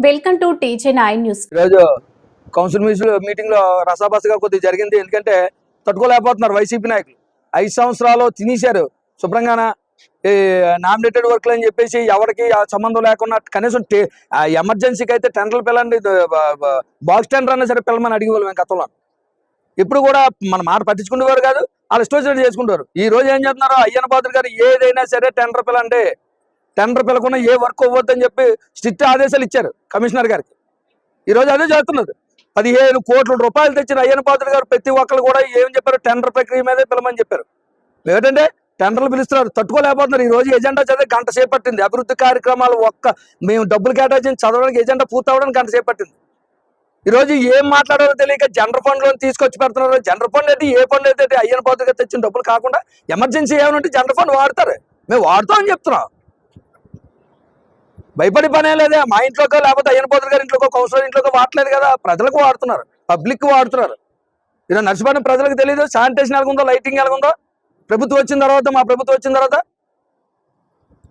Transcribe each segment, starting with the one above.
Welcome to TJ nine news. ఈరోజు council మీటింగ్లో రసాబసగా కొద్ది జరిగింది. ఎందుకంటే తట్టుకోలేకపోతున్నారు వైసీపీ నాయకులు. ఐదు సంవత్సరాలు తినేశారు. శుభ్రంగాన? నామినేటెడ్ వర్క్లు అని చెప్పేసి ఎవరికి సంబంధం లేకుండా కనీసం టే- ఆ ఎమర్జెన్సీకి అయితే టెండర్లు పిల్లండి బాక్స్ టెండర్ అన్నా సరే పిల్లమని అడిగేవాళ్ళు మేము గతంలో. ఇప్పుడు కూడా మన మాట పట్టించుకునేవారు కాదు వాళ్ళు స్టోర్ చేసుకుంటారు. ఈ రోజు ఏం చేస్తున్నారు అయ్యన్న పాత్ర గారు ఏదైనా సరే టెండర్ పిల్లండి టెండర్ పిల్లకుండా ఏ వర్క్ అవ్వద్దని చెప్పి స్ట్రిక్ట్ ఆదేశాలు ఇచ్చారు కమిషనర్ గారికి. ఈ రోజు అదే చేస్తున్నది పదిహేను కోట్ల రూపాయలు తెచ్చిన అయ్యన్న పాత్ర గారు ప్రతి ఒక్కరు కూడా ఏం చెప్పారు? టెండర్ ప్రక్రియ మీదే పిలమని చెప్పారు. లేదంటే టెండర్లు పిలుస్తున్నారు. తట్టుకోలేకపోతున్నారు. ఈ రోజు ఎజెండా చదివి గంట చేపట్టింది అభివృద్ధి కార్యక్రమాలు ఒక్క మేము డబ్బులు కేటాయించి చదవడానికి ఎజెండా పూర్తవడానికి గంట చేపట్టింది ఈరోజు ఏం మాట్లాడారో తెలియక జనరల్ ఫండ్ తీసుకొచ్చి పెడుతున్నారు జనరల్ ఫండ్ అయితే ఏ ఫండ్ అయితే అయ్యన పాత్ర తెచ్చిన డబ్బులు కాకుండా ఎమర్జెన్సీ ఏమైనా ఉంటే జనరల్ ఫండ్ వాడతారు. మేము వాడతామని చెప్తున్నాం. భయపడి పనే లేదే. మా ఇంట్లోకో లేకపోతే అయ్యన పోతురు గారి ఇంట్లోకో కౌన్సిలర్ ఇంట్లోకో వాడలేదు కదా. ప్రజలకు వాడుతున్నారు. పబ్లిక్ వాడుతున్నారు. ఇలా నర్సిపడిన ప్రజలకు తెలియదు శానిటేషన్ ఎలాగుందో లైటింగ్ ఎలాగుందో ప్రభుత్వం వచ్చిన తర్వాత మా ప్రభుత్వం వచ్చిన తర్వాత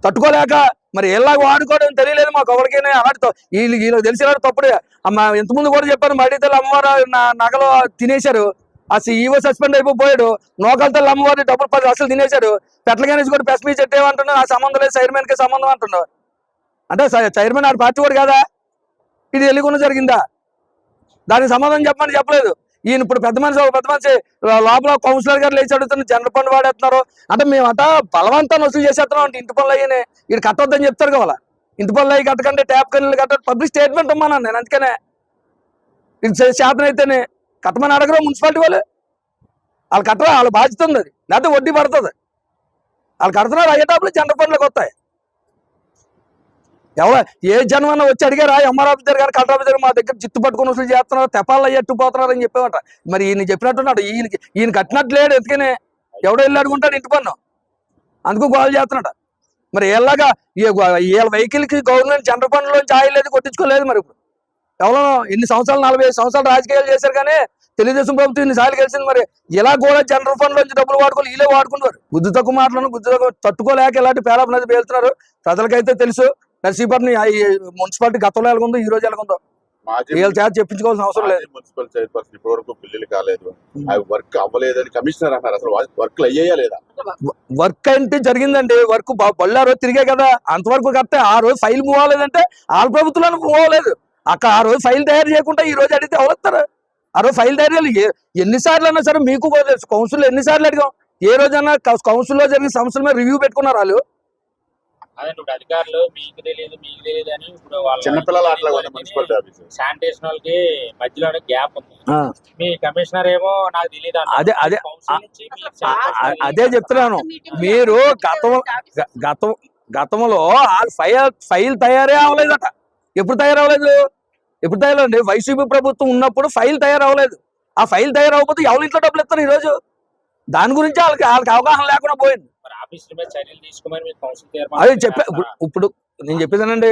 తట్టుకోలేక మరి ఎలాగ వాడుకోవడం తెలియలేదు మాకు ఎవరికైనా అలాంటి వీళ్ళు వీళ్ళకి తెలిసిన తప్పుడే. అమ్మ ఇంతకుముందు కూడా చెప్పాను మడితల్లి అమ్మవారు నా నగలు తినేశారు. ఆ ఈవో సస్పెండ్ అయిపోయాడు నోకలతో అమ్మవారి డబ్బులు పది లక్షలు తినేశారు. పెట్ల గణేష్ కూడా ప్రెస్ మీ చెట్టు ఆ సంబంధం లేదు చైర్మన్కి సంబంధం అంటున్నారు అంటే చైర్మన్ ఆడు పార్టీ వాడు కదా? ఇది తెలియకుండా జరిగిందా? దానికి సమాధానం చెప్పమని చెప్పలేదు. ఈయన ఇప్పుడు పెద్ద మనిషి ఒక పెద్ద మనిషి. లోపల కౌన్సిలర్ గారు లేచి అడుగుతున్న జనరల్ పనులు వాడేస్తున్నారు. అంటే మేము అట బలవంతాన్ని వసూలు చేసేస్తున్నాం అంటే ఇంటి పనులు అయ్యని. ఈయన కట్టొద్దని చెప్తారు కదా ఇంటి పనులు అయ్యి కట్టకండి ట్యాప్ కన్నీళ్ళు కట్ట పబ్లిక్ స్టేట్మెంట్ ఇమ్మన్నాను నేను అందుకనే. ఇది శాతం అయితేనే. కట్టమని అడగరు మున్సిపాలిటీ వాళ్ళు? వాళ్ళు కట్టరా? వాళ్ళ బాధ్యత ఉంది అది. లేకపోతే వడ్డీ పడుతుంది. వాళ్ళు కడుతున్నారు అయ్యేటప్పుడు జనరల్ పనులకు వస్తాయి. ఎవరు? ఏ జన్మన్న వచ్చి అడిగారా ఎంఆర్ ఆఫీసర్ గారు కలెక్టర్ ఆఫీసర్ మా దగ్గర చిత్తు పట్టుకుని వసూలు చేస్తున్నారు తెపాలు అయ్యట్టు పోతున్నారు అని చెప్పేవాట. మరి ఈయన చెప్పినట్టున్నాడు ఈయనకి ఈయన కట్టినట్టు లేడు ఎందుకనే? ఎవడో వెళ్ళి అడుగుంటాడు ఇంటి పన్ను. అందుకు గోల్ చేస్తున్నాడు. మరి ఎలాగా వీళ్ళ వెహికల్కి గవర్నమెంట్ జనరల్ ఫండ్ లోంచి ఆయిల్ లేదు కొట్టించుకోలేదు మరి ఇప్పుడు. ఎవరో ఇన్ని సంవత్సరాలు నలభై సంవత్సరాలు రాజకీయాలు చేశారు కానీ తెలుగుదేశం ప్రభుత్వం ఇన్ని సార్లు కలిసింది మరి. ఇలా కూడా జనరల్ ఫండ్ లోంచి డబ్బులు వాడుకోవాలి వీళ్ళే వాడుకుంటారు బుద్ధి తక్కువ మాటలను బుద్ధి తక్కువ తట్టుకోలేక ఇలాంటి పేలప నది పేలుతున్నారు. ప్రజలకైతే తెలుసు నర్సీపట్ని మున్సిపాలిటీ గతంలో ఎలాగుందో ఈ రోజు ఎలాగుందో? వీళ్ళ చేత చెప్పించుకోవాల్సిన అవసరం లేదు. మున్సిపల్ చైర్పర్సన్ ఇప్పటి వరకు బిల్లులు కాలేదు అవి వర్క్ అవ్వలేదని కమిషనర్ అన్నారు. అసలు వర్క్లు అయ్యాయా లేదా? వర్క్ అంటే జరిగిందండి. వర్క్ బళ్ళు ఆ రోజు తిరిగే కదా. అంతవరకు కడితే ఆ రోజు ఫైల్ మూవ్ అవ్వలేదంటే వాళ్ళ ప్రభుత్వంలో మూవ్ అవ్వలేదు. అక్కడ ఆ రోజు ఫైల్ తయారు చేయకుండా ఈ రోజు అడిగితే ఎవరుస్తారు? ఆ రోజు ఫైల్ తయారు చేయాలి. ఏ- ఎన్నిసార్లు అన్నా సరే మీకు కౌన్సిల్ ఎన్నిసార్లు అడిగాం. ఏ రోజన్నా కౌన్సిల్లో జరిగిన సమస్యల మీద రివ్యూ పెట్టుకున్నారు వాళ్ళు. అదే ఇప్పుడు అధికారులు మీకు తెలియదు మీకు తెలియదు అని ఇప్పుడు వాళ్ళ చిన్నపిల్లల అట్లా మున్సిపాలిటీ శానిటేషన్ వాళ్ళకి మధ్యలోనే గ్యాప్ ఉంది. మీ కమిషనర్ ఏమో నాకు తెలియదు. అదే- అదే- అదే చెప్తున్నాను. మీరు గతం గతం గతంలో ఫైల్ ఫైల్ తయారే అవ్వలేదట. ఎప్పుడు తయారవ్వలేదు? ఎప్పుడు తయారండి వైసీపీ ప్రభుత్వం ఉన్నప్పుడు ఫైల్ తయారవ్వలేదు. ఆ ఫైల్ తయారవ్వకపోతే ఎవరి ఇంట్లో డబ్బులు ఇస్తారు ఈరోజు? దాని గురించి వాళ్ళకి వాళ్ళకి అవగాహన లేకుండా పోయింది. ఆఫీసర్ మీద చర్యలు తీసుకోమని మీరు కౌన్సిల్ అదే చెప్పా ఇప్పుడు నేను చెప్పేదానండి?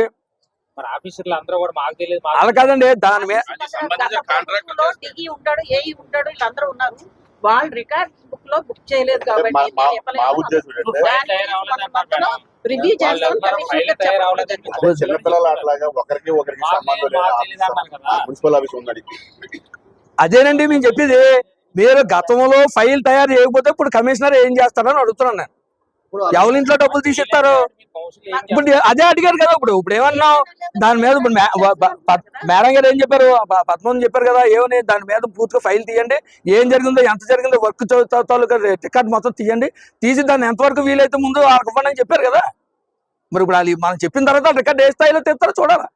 మరి ఆఫీసర్లు అందరూ కూడా మాకు తెలియదు వాళ్ళ కాదండి దాని మీద దిగి ఉంటాడు ఏఈ ఉంటాడు వీళ్ళందరూ ఉన్నారు. వాళ్ళు రికార్డ్ బుక్లో బుక్ చేయలేదు కాబట్టి. రివ్యూ చేస్తాం చిన్నపిల్లల అట్లాగా ఒకరికి ఒకరికి సంబంధం. మున్సిపల్ ఆఫీస్ అదేనండి మేము చెప్పేది మీరు గతంలో ఫైల్ తయారు చేయకపోతే ఇప్పుడు కమిషనర్ ఏం చేస్తారని అడుగుతున్నాను నేను. ఎవరి ఇంట్లో డబ్బులు తీసిస్తారు? ఇప్పుడు అదే అడిగారు కదా ఇప్పుడు ఇప్పుడు ఏమన్నావు దాని మీద ఇప్పుడు మేడం గారు ఏం చెప్పారు? పద్మం చెప్పారు కదా ఏమని దాని మీద పూర్తిగా ఫైల్ తీయండి. ఏం జరిగిందో ఎంత జరిగిందో వర్క్ తాలూకా టికెట్ మొత్తం తీయండి. తీసి దాన్ని ఎంతవరకు వీలైతే ముందు అని చెప్పారు కదా. మరి ఇప్పుడు వాళ్ళు మనం చెప్పిన తర్వాత రికార్డ్ ఏ స్థాయిలో తెస్తారో చూడాలి.